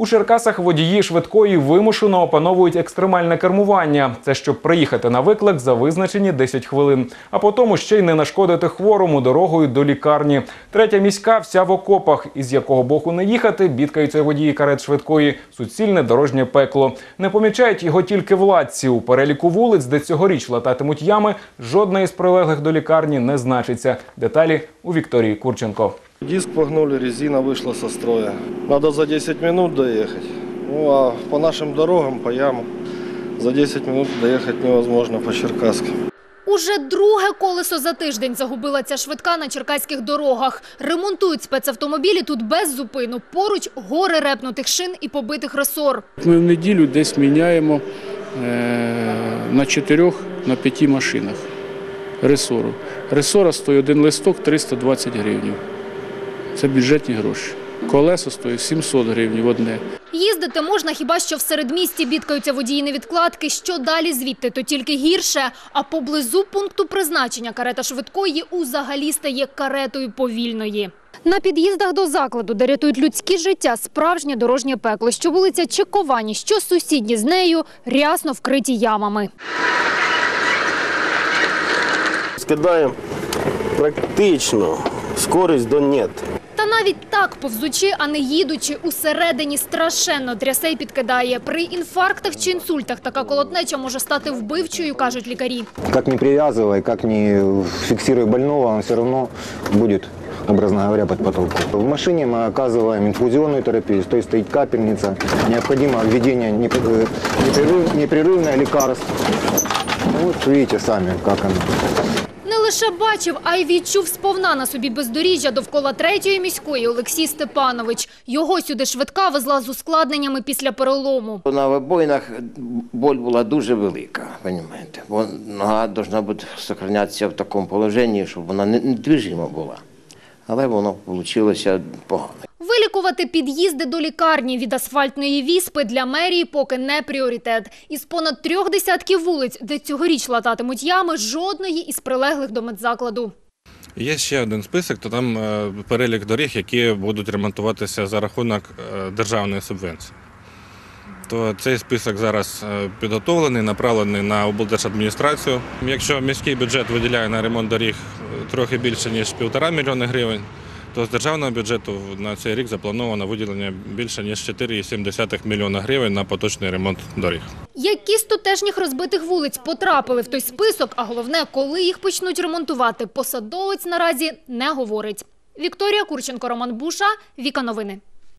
У Черкасах водії швидкої вимушено опановують екстремальне кермування. Це щоб приїхати на виклик за визначені 10 хвилин, а потім ще й не нашкодити хворому дорогою до лікарні. Третя міська вся в окопах, із якого боку не їхати, бідкаються водії карет швидкої, суцільне дорожнє пекло. Не помічають його тільки владці. У переліку вулиць, де цьогоріч лататимуть ями, жодна із прилеглих до лікарні не значиться. Деталі у Вікторії Курченко. Диск погнули, резина вышла со строя. Надо за 10 минут доехать. Ну а по нашим дорогам, по ямам, за 10 минут доехать невозможно по Черкасским. Уже друге колесо за тиждень загубила ця швидка на черкаських дорогах. Ремонтують спецавтомобілі тут без зупину. Поруч гори репнутих шин і побитих ресор. Ми в неділю десь міняємо е, на чотирьох, на п'яти машинах ресору. Ресора стоїть один листок 320 гривень. Це бюджетні гроші. Колесо стоїть 700 гривень одне. Їздити можна хіба що в середмісті бідкаються водії невідкладки. Що далі звідти, то тільки гірше. А поблизу пункту призначення карета швидкої узагалі стає каретою повільної. На під'їздах до закладу, де рятують людські життя, справжнє дорожнє пекло. Що вулиця Чековані, що сусідні з нею, рясно вкриті ямами. Скидаємо практично скорість до нет. Та навіть так, повзучи, а не їдучи, усередині страшенно трясе й підкидає. При інфарктах чи інсультах така колотнеча може стати вбивчою, кажуть лікарі. Как ни привязывай, как ни фиксируй больного, он все равно будет, образно говоря, под потолком. В машине мы оказываем инфузионную терапию, то есть стоит капельница, необходимо введение непрерыв- непрерыв- непрерывное лекарство. Ну, Вот видите сами, как оно. Лише бачив, а й відчув сповна на собі бездоріжжя довкола третьої міської Олексій Степанович. Його сюди швидка везла з ускладненнями після перелому. На вибоїнах боль була дуже велика, розумієте? Бо нога повинна бути зберігатися в такому положенні, щоб вона не- недвижима була. Але воно вийшло погано. Вилікувати під'їзди до лікарні від асфальтної віспи для мерії поки не пріоритет. Із понад трьох десятків вулиць, де цьогоріч лататимуть ями, жодної із прилеглих до медзакладу. Є ще один список, то там е, перелік доріг, які будуть ремонтуватися за рахунок е, державної субвенції. То цей список зараз е, підготовлений, направлений на облдержадміністрацію. Якщо міський бюджет виділяє на ремонт доріг трохи більше, ніж півтора мільйони гривень, то з державного бюджету на цей рік заплановано виділення більше, ніж 4,7 мільйона гривень на поточний ремонт доріг. Які з тутешніх розбитих вулиць потрапили в той список, а головне, коли їх почнуть ремонтувати, посадовець наразі не говорить. Вікторія Курченко, Роман Буша, Віка Новини.